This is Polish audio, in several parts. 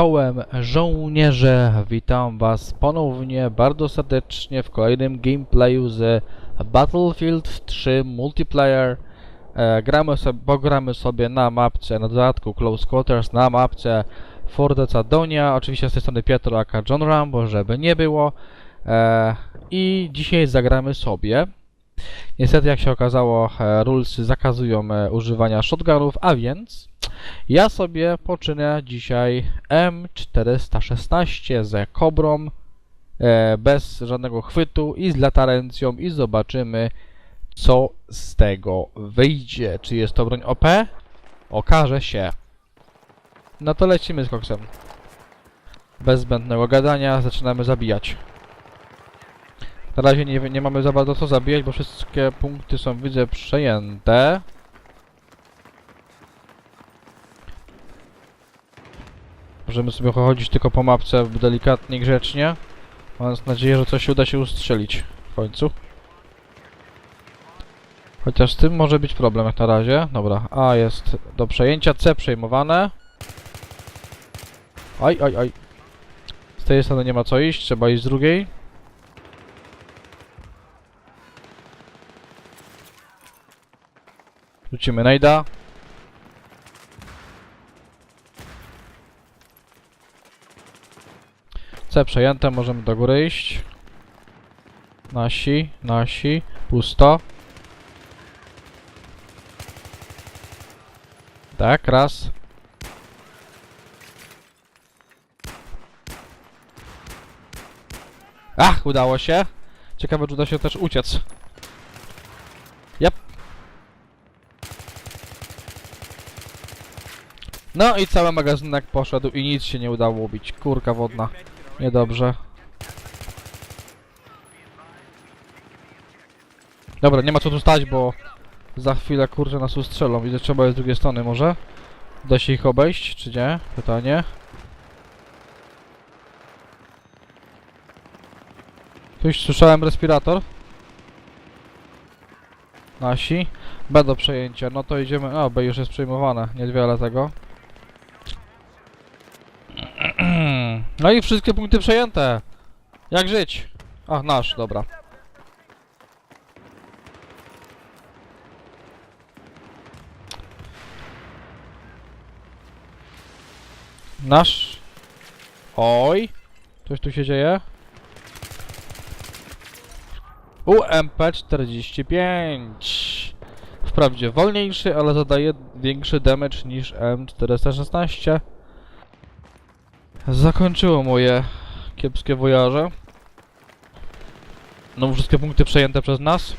Czołem żołnierze, witam was ponownie bardzo serdecznie w kolejnym gameplayu z Battlefield 3 Multiplayer. E, gramy sobie, pogramy sobie na mapce, na dodatku Close Quarters, na mapce Forteca Donia, oczywiście z tej strony Pietro aka John Rambo, żeby nie było. E, I dzisiaj zagramy sobie. Niestety, jak się okazało, e, rulesy zakazują e, używania shotgunów, a więc ja sobie poczynę dzisiaj M416 z Kobrą, e, bez żadnego chwytu i z latarencją i zobaczymy co z tego wyjdzie. Czy jest to broń OP? Okaże się. No to lecimy z koksem. Bez zbędnego gadania zaczynamy zabijać. Na razie nie, nie mamy za bardzo co zabijać, bo wszystkie punkty są widzę przejęte. Możemy sobie chodzić tylko po mapce delikatnie grzecznie. Mając nadzieję, że coś uda się ustrzelić w końcu. Chociaż z tym może być problem jak na razie. Dobra, A jest do przejęcia, C przejmowane. Aj, aj, aj. Z tej strony nie ma co iść, trzeba iść z drugiej. Rzucimy najda. C przejęte, możemy do góry iść. Nasi, nasi, pusto. Tak, raz. Ach, udało się. Ciekawe, czy uda się też uciec. Yep. No i cały magazynek poszedł i nic się nie udało ubić. Kurka wodna. Niedobrze. Dobra, nie ma co tu stać, bo za chwilę kurczę nas ustrzelą. Widzę, trzeba jest z drugiej strony może. Da się ich obejść, czy nie? Pytanie. Tu już słyszałem respirator. Nasi. B do przejęcia. No to idziemy. O, B już jest przejmowane. Niewiele tego. No i wszystkie punkty przejęte. Jak żyć? A, nasz, dobra. Nasz. Oj. Coś tu się dzieje? UMP45. Wprawdzie wolniejszy, ale zadaje większy damage niż M416. Zakończyło moje kiepskie wojaże. No wszystkie punkty przejęte przez nas.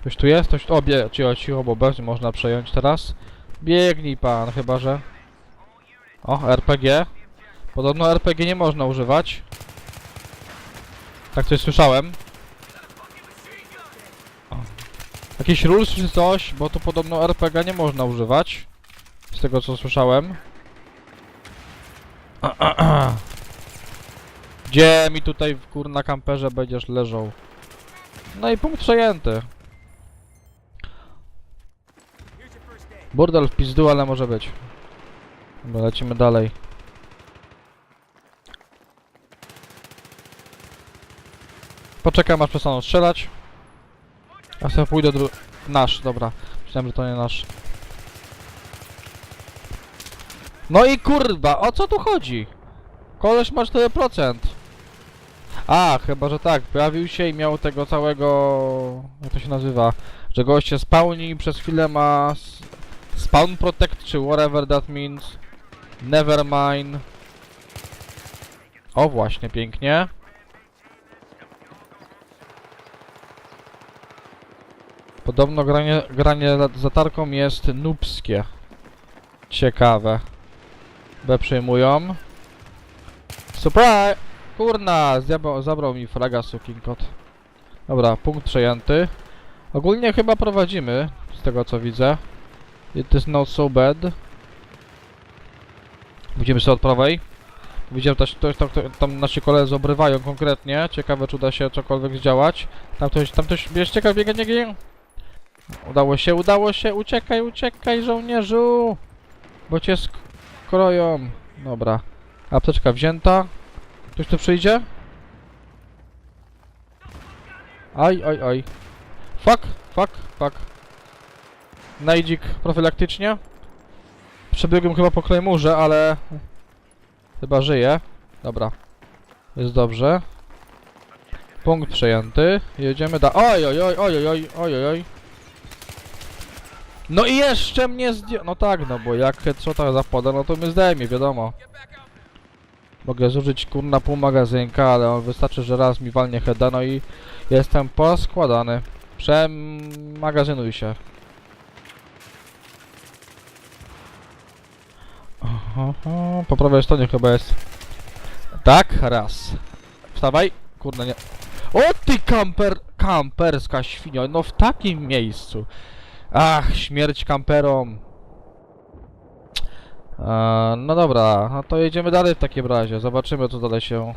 Ktoś tu jest? Ktoś... O, bie... Cicho, cicho, bo bez można przejąć teraz. Biegnij pan, chyba że... O, RPG. Podobno RPG nie można używać. Tak coś słyszałem. O. Jakiś rules czy coś, bo tu podobno RPG nie można używać. Z tego co słyszałem. Gdzie mi tutaj w kurna kamperze będziesz leżał? No i punkt przejęty. Burdel w pizdu, ale może być. Dobra, lecimy dalej. Poczekam aż przestaną strzelać. A sobie pójdę dru... Nasz, dobra. Myślałem, że to nie nasz. No i kurwa, o co tu chodzi? Koleś ma 4%. A, chyba, że tak. Pojawił się i miał tego całego... Jak to się nazywa? Że gość się spawni i przez chwilę ma... Spawn protect, czy whatever that means. Nevermind. O, właśnie, pięknie. Podobno granie, granie za- z latarką jest nubskie. Ciekawe. B przejmują. Surprise! Kurna, zjabał, zabrał mi fraga sukinkot. Dobra, punkt przejęty. Ogólnie chyba prowadzimy, z tego co widzę. It is not so bad. Widzimy sobie od prawej. Widziałem też, ktoś tam, tam, nasi koledzy obrywają konkretnie. Ciekawe, czy uda się cokolwiek zdziałać. Tam ktoś, tam ktoś, bierz ciekaw, biega, nie Udało się, udało się, uciekaj, uciekaj żołnierzu! bo cię skroją. Dobra. Apteczka wzięta. Ktoś tu przyjdzie? Aj, oj, oj. Fuck, fuck, fuck. Najdzik profilaktycznie. Przebiegłem chyba po klejmurze, ale... Chyba żyje. Dobra. Jest dobrze. Punkt przejęty. Jedziemy da... Oj, oj, oj, oj, oj, oj, oj, oj. No i jeszcze mnie zdję... No tak, no bo jak headshota zapada, no to mnie zdejmie, wiadomo. Mogę zużyć kurna pół magazynka, ale on wystarczy, że raz mi walnie heada, no i jestem poskładany. Przemagazynuj się. Oho, po prawej stronie chyba jest. Tak, raz. Wstawaj. Kurde nie. O ty kamper... Kamperska świnio, no w takim miejscu. Ach, śmierć kamperom. No dobra, no to jedziemy dalej w takim razie. Zobaczymy co dalej się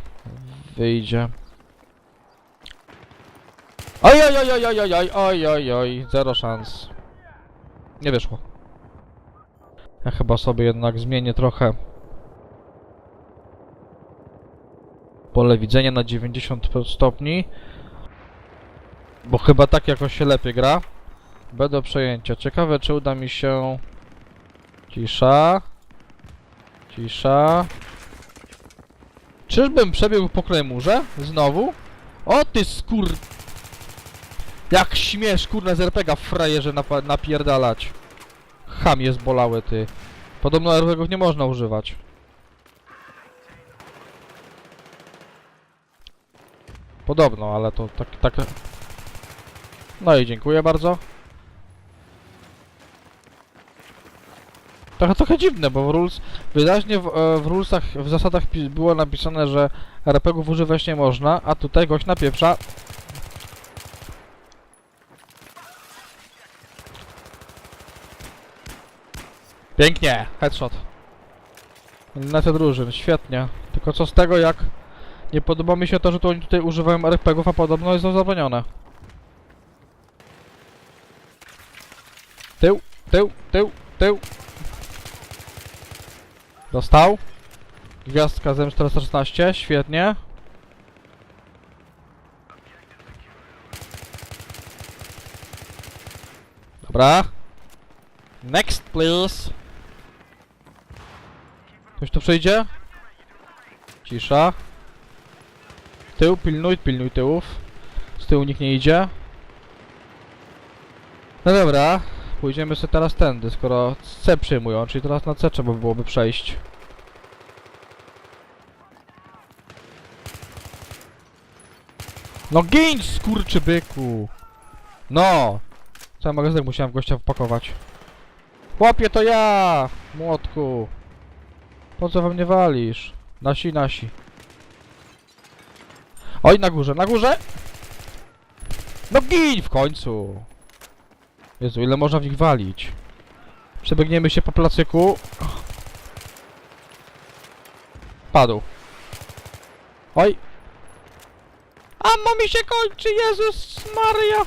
wyjdzie. Oj, oj, oj, oj, oj, oj, oj, oj, oj, zero szans. Nie wyszło. Ja chyba sobie jednak zmienię trochę pole widzenia na 90 stopni. Bo chyba tak jakoś się lepiej gra. B do przejęcia. Ciekawe czy uda mi się... Cisza. Cisza. Czyżbym przebiegł po Klejmurze? Znowu? O ty skur... Jak śmiesz kurna z RPGa frajerze napa- napierdalać. Ham jest bolały ty. Podobno RPGów nie można używać. Podobno, ale to tak, tak... No i dziękuję bardzo. Trochę, trochę dziwne, bo w rules... Wyraźnie w, e, w rulesach, w zasadach było napisane, że RPGów używać nie można, a tutaj gość napieprza... Pięknie! Headshot. Eliminacja drużyn, świetnie. Tylko co z tego, jak nie podoba mi się to, że to oni tutaj używają RPGów, a podobno jest to zabronione. Tył, tył, tył, tył. Dostał. Gwiazdka z M416, świetnie. Dobra. Next, please. Ktoś tu przejdzie? Cisza. Tył, pilnuj, pilnuj tyłów. Z tyłu nikt nie idzie. No dobra, pójdziemy sobie teraz tędy, skoro C przyjmują, czyli teraz na C trzeba byłoby przejść. No ginć, skurczybyku! No! Cały magazynek musiałem gościa wpakować. Chłopie, to ja! Młotku! Po co we mnie walisz? Nasi, nasi. Oj, na górze, na górze! No gin w końcu! Jezu, ile można w nich walić? Przebiegniemy się po placyku. Padł. Oj! Ammo mi się kończy, Jezus Maria!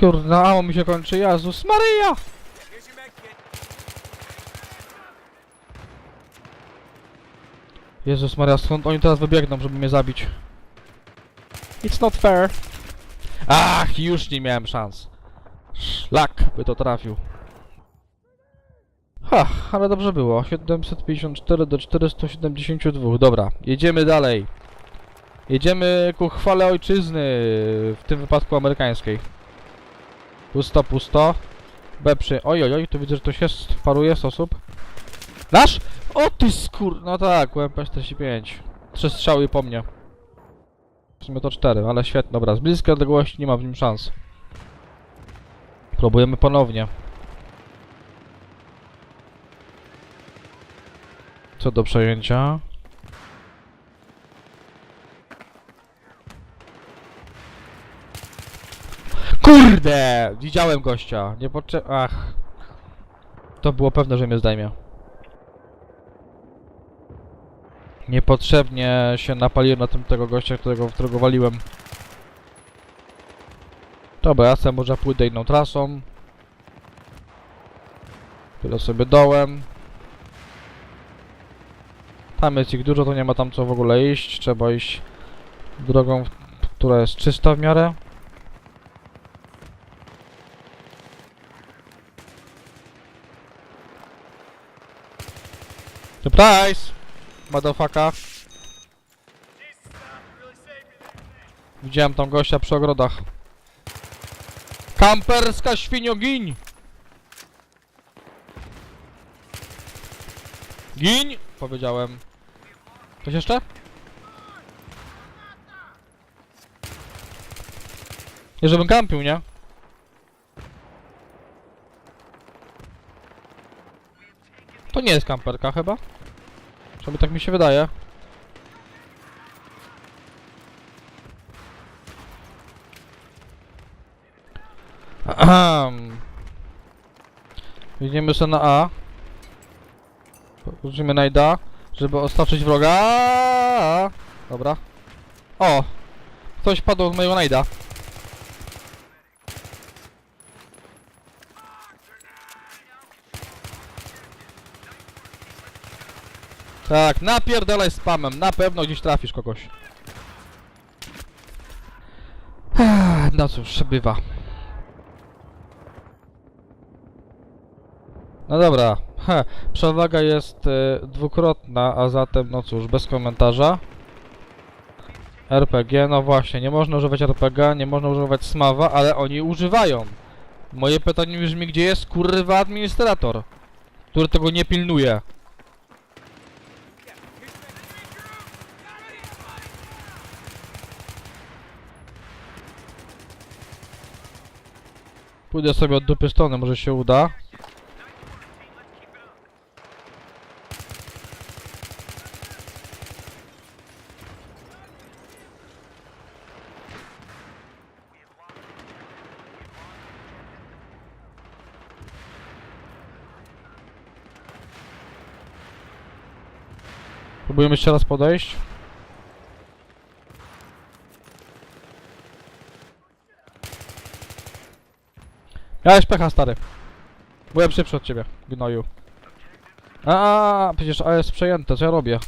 Kurde, ammo mi się kończy, Jezus Maria! Jezus Maria, skąd oni teraz wybiegną, żeby mnie zabić? It's not fair. Ach, już nie miałem szans. Szlak by to trafił. Ha, ale dobrze było. 754 do 472. Dobra, jedziemy dalej. Jedziemy ku chwale ojczyzny, w tym wypadku amerykańskiej. Pusto, pusto. B przy... Oj, oj, oj, tu widzę, że to się paruje z osób. Nasz? O ty skur... No tak, UMP-45. Trzy strzały po mnie. W sumie to cztery, ale świetnie, dobra. Z bliskiej odległości nie ma w nim szans. Próbujemy ponownie. Co do przejęcia? Kurde! Widziałem gościa. Nie potrze... Ach. To było pewne, że mnie zdejmie. Niepotrzebnie się napaliłem na tym tego gościa, którego, którego waliłem. Dobra, ja sobie może pójdę inną trasą. Pójdę sobie dołem. Tam jest ich dużo, to nie ma tam co w ogóle iść. Trzeba iść drogą, która jest czysta w miarę. Surprise! Motherfucker. Widziałem tam gościa przy ogrodach. Kamperska świnio, giń! Giń! Powiedziałem. Coś jeszcze? Nie żebym kampił, nie? To nie jest kamperka chyba. Przynajmniej tak mi się wydaje. Ahem. Idziemy sobie na A. Użyjmy najda, żeby ostraszyć wroga. Dobra. O! Ktoś padł od mojego najda. Tak, napierdalaj spamem, na pewno gdzieś trafisz kogoś. No cóż, bywa. No dobra, he, przewaga jest e, dwukrotna, a zatem no cóż, bez komentarza. RPG, no właśnie, nie można używać RPG, nie można używać smawa, ale oni używają. Moje pytanie brzmi, gdzie jest kurwa administrator, który tego nie pilnuje. Pójdę sobie od dupy strony, może się uda. Próbujemy jeszcze raz podejść. Miałeś pecha, stary. Byłem szybszy od ciebie, gnoju. A, przecież A jest przejęte, co ja robię?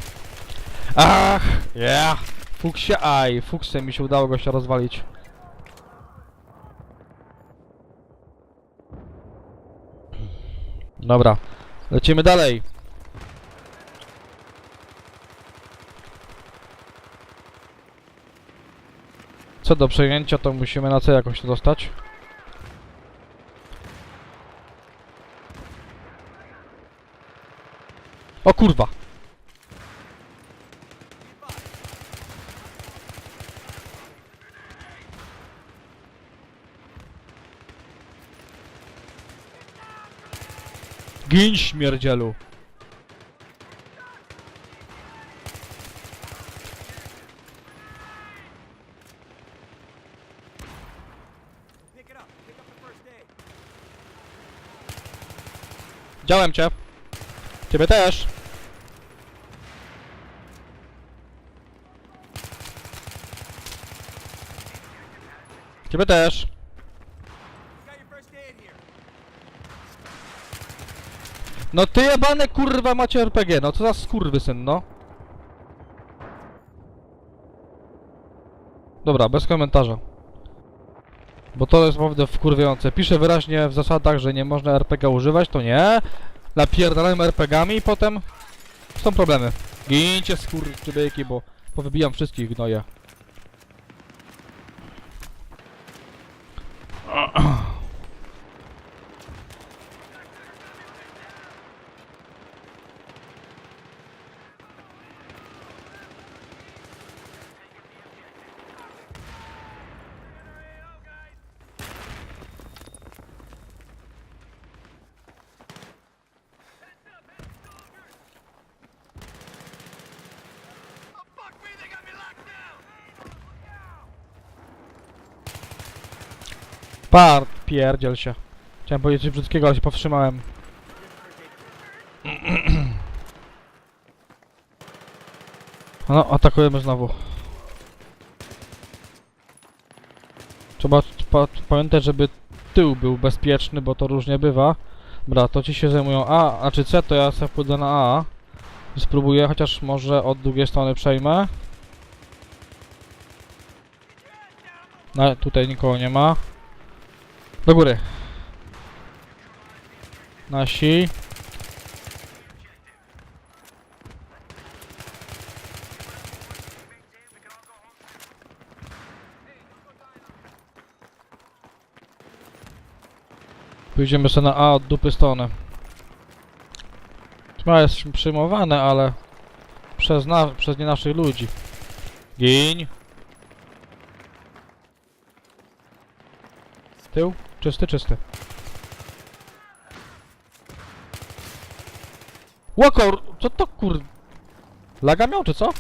Ach, yeah. Fuksie, aj, fuksem mi się udało go się rozwalić. Dobra, lecimy dalej. Co do przejęcia, to musimy na C jakoś to dostać. O kurwa! Gin śmierdzielu! Widziałem cię! Ciebie też! Ciebie też! No ty jebane kurwa macie RPG, no co za skurwysyn, no. Dobra, bez komentarza. Bo to jest naprawdę wkurwiające. Pisze wyraźnie w zasadach, że nie można RPG używać, to nie. Napierdalałem RPGami i potem są problemy. Gincie skurczybyki, bo powybijam wszystkich gnoje. Par, pierdziel się. Chciałem powiedzieć coś brzydkiego, ale się powstrzymałem. No, atakujemy znowu. Trzeba pa pamiętać, żeby tył był bezpieczny, bo to różnie bywa. Dobra, to ci się zajmują A, a czy C, to ja sobie pójdę na A. I spróbuję, chociaż może od drugiej strony przejmę. No, tutaj nikogo nie ma. Do góry. Nasi. Pójdziemy sobie na A od dupy strony. Chyba jest przyjmowane, ale przez, na, przez nie naszych ludzi. Gin. Tył? Czysty, czysty. Łokor! Co to kur... Laga miał, czy co?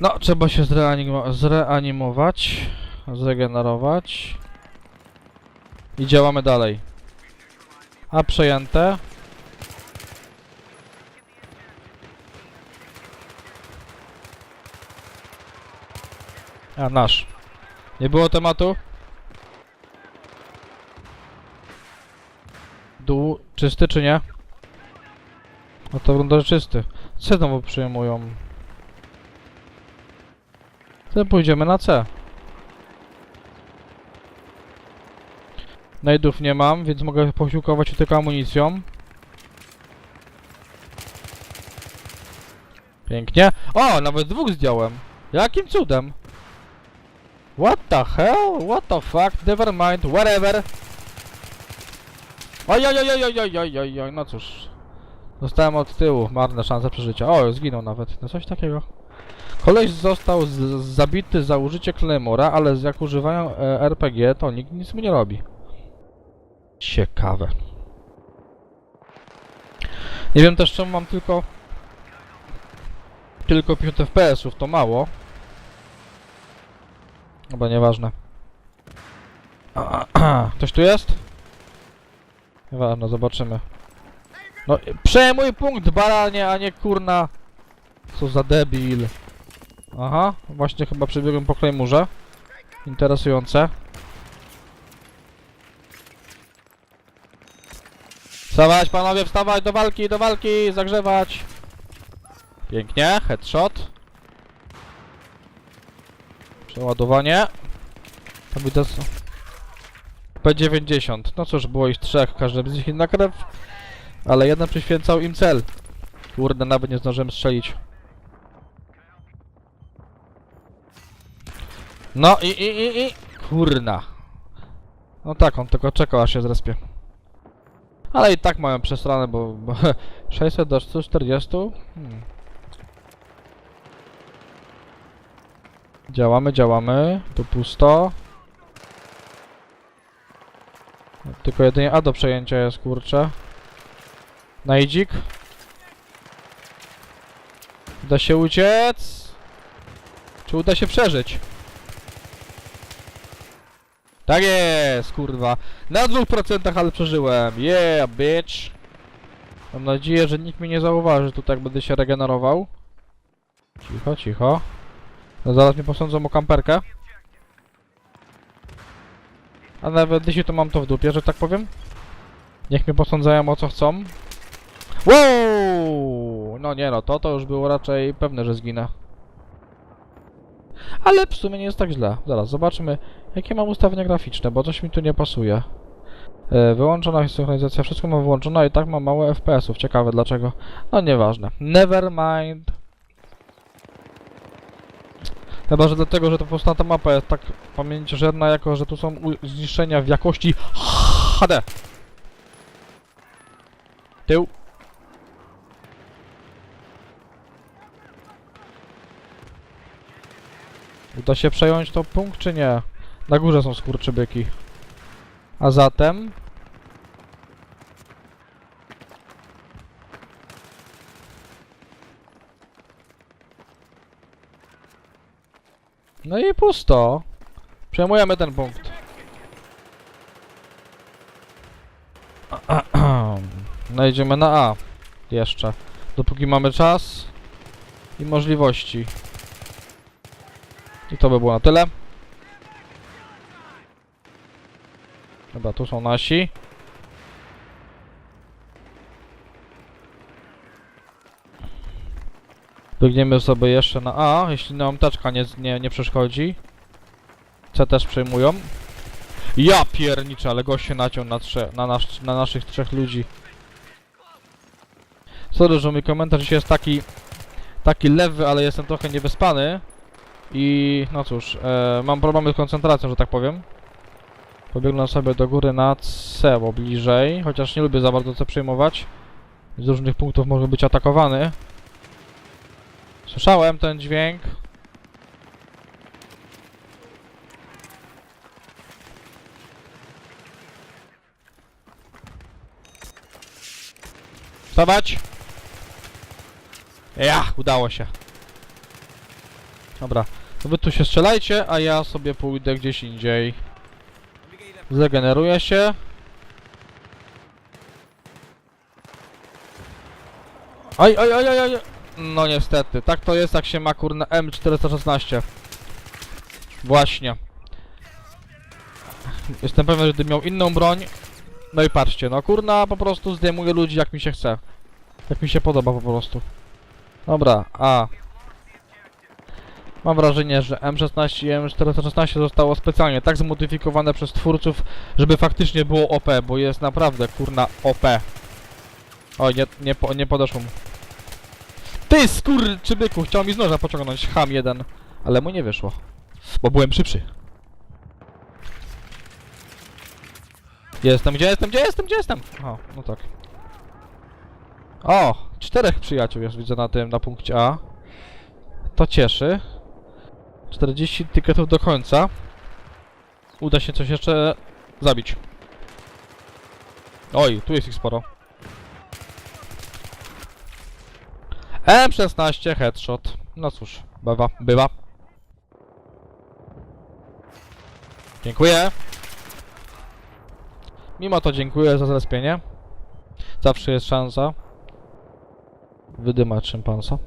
No, trzeba się zreanimo zreanimować, zregenerować. I działamy dalej. A przejęte. A, nasz. Nie było tematu? Dół czysty czy nie? No to wygląda, czysty. Co znowu przyjmują? To pójdziemy na C. Najdów nie mam, więc mogę posiłkować się tylko amunicją. Pięknie. O, nawet dwóch zdjąłem. Jakim cudem? What the hell? What the fuck? Never mind, whatever. Oj, oj, oj, oj, oj, oj, oj, oj, oj, no cóż. Zostałem od tyłu, marne szanse przeżycia. O, zginął nawet, no coś takiego. Koleś został zabity za użycie Claymora, ale jak używają e, RPG, to nikt nic mu nie robi. Ciekawe. Nie wiem też czemu mam tylko... Tylko 5 FPS-ów, to mało. Chyba nieważne. Ktoś tu jest? Nieważne, zobaczymy. No, przejmuj punkt, baranie, a nie kurna... Co za debil. Aha, właśnie chyba przebiegłem po Claymurze. Interesujące. Wstawać panowie, wstawać do walki, do walki, zagrzewać. Pięknie, headshot. Przeładowanie. To widzę co. P90. No cóż, było ich trzech, każdy z nich inna krew. Ale jeden przyświęcał im cel. Kurde, nawet nie zdążyłem strzelić. No i, i, i, i... Kurna. No tak, on tylko czekał aż się zrespie. Ale i tak mają przesrane, bo... bo 600 do 140? Hmm. Działamy, działamy. Tu pusto. Tylko jedynie A do przejęcia jest, kurczę. Najdzik. Uda się uciec? Czy uda się przeżyć? Tak jest, kurwa. Na dwóch procentach, ale przeżyłem. Yeah, bitch. Mam nadzieję, że nikt mnie nie zauważy tutaj, jak będę się regenerował. Cicho, cicho. No zaraz mnie posądzą o kamperkę. A nawet jeśli to mam to w dupie, że tak powiem. Niech mnie posądzają o co chcą. Wow! No nie no, to to już było raczej pewne, że zginę. Ale w sumie nie jest tak źle. Zaraz, zobaczmy jakie mam ustawienia graficzne, bo coś mi tu nie pasuje. E, wyłączona synchronizacja, wszystko mam wyłączone, i tak mam mało FPS-ów. Ciekawe dlaczego. No nieważne. Never mind. Chyba, że dlatego, że to po prostu ta mapa jest tak pamięciożerna, jako że tu są zniszczenia w jakości HD. Tył. Uda się przejąć to punkt, czy nie? Na górze są skurczybyki. A zatem... No i pusto. Przejmujemy ten punkt. No idziemy na A. Jeszcze. Dopóki mamy czas i możliwości. I to by było na tyle. Dobra, tu są nasi. Biegniemy sobie jeszcze na A, jeśli nam taczka nie, nie, nie przeszkodzi. C też przejmują. Ja pierniczę, ale gość się naciął na, trze, na, na naszych trzech ludzi. Sorry, że mój komentarz jest taki taki lewy, ale jestem trochę niewyspany. I no cóż, e, mam problemy z koncentracją, że tak powiem. Pobiegnę sobie do góry na C, bo bliżej, chociaż nie lubię za bardzo C przejmować. Z różnych punktów może być atakowany. Słyszałem ten dźwięk. Wstawać! Ja, udało się. Dobra, wy tu się strzelajcie, a ja sobie pójdę gdzieś indziej. Zregeneruję się. Oj, oj, oj, oj, oj. No niestety, tak to jest jak się ma kurna M416. Właśnie. Jestem pewien, że gdybym miał inną broń. No i patrzcie, no kurna po prostu zdejmuję ludzi jak mi się chce. Jak mi się podoba po prostu. Dobra, a. Mam wrażenie, że M16 i M416 zostało specjalnie tak zmodyfikowane przez twórców, żeby faktycznie było OP, bo jest naprawdę kurna OP. Oj, nie, nie, nie podeszło mu. Ty skurczybyku, chciał mi z noża pociągnąć, ham jeden. Ale mu nie wyszło. Bo byłem szybszy. Jestem, gdzie jestem, gdzie jestem, gdzie jestem? O, no tak. O, czterech przyjaciół jest widzę na tym, na punkcie A. To cieszy. 40 tyketów do końca. Uda się coś jeszcze zabić. Oj, tu jest ich sporo. M16 headshot. No cóż, bywa, bywa. Dziękuję. Mimo to dziękuję za zrespienie. Zawsze jest szansa. Wydymać szympansa.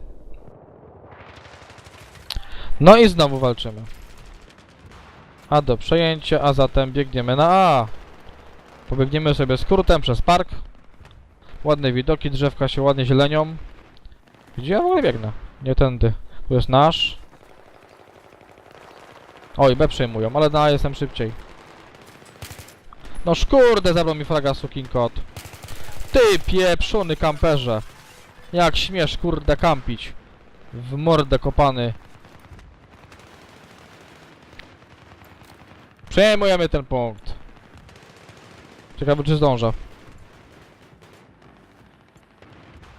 No i znowu walczymy. A do przejęcia, a zatem biegniemy na A. Pobiegniemy sobie skrótem przez park. Ładne widoki, drzewka się ładnie zielenią. Gdzie ja w ogóle biegnę? Nie tędy. Tu jest nasz. Oj, B przejmują, ale na jestem szybciej. No szkurde, zabrał mi fraga sukin kot. Ty pieprzony kamperze. Jak śmiesz kurde kampić. W mordę kopany. Przejmujemy ten punkt. Ciekawe czy zdążę.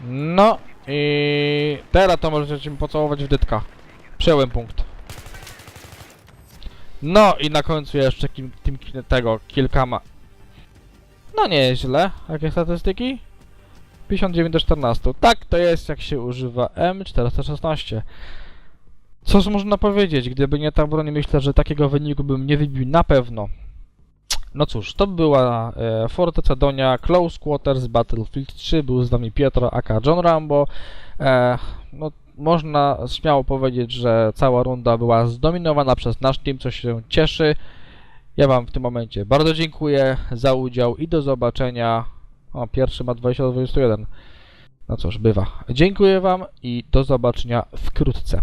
No i teraz to możecie mi pocałować w dytka. Przejąłem punkt. No i na końcu jeszcze kim, tym, tego kilkama. No nieźle. Jakie statystyki? 59 do 14. Tak to jest jak się używa M416. Cóż można powiedzieć, gdyby nie ta broń, myślę, że takiego wyniku bym nie wybił na pewno. No cóż, to była e, Forteca Donia, Close Quarters, Battlefield 3, był z nami Piotr aka John Rambo. E, no, można śmiało powiedzieć, że cała runda była zdominowana przez nasz team, co się cieszy. Ja Wam w tym momencie bardzo dziękuję za udział i do zobaczenia. O, pierwszy ma 20 do 21. No cóż, bywa. Dziękuję Wam i do zobaczenia wkrótce.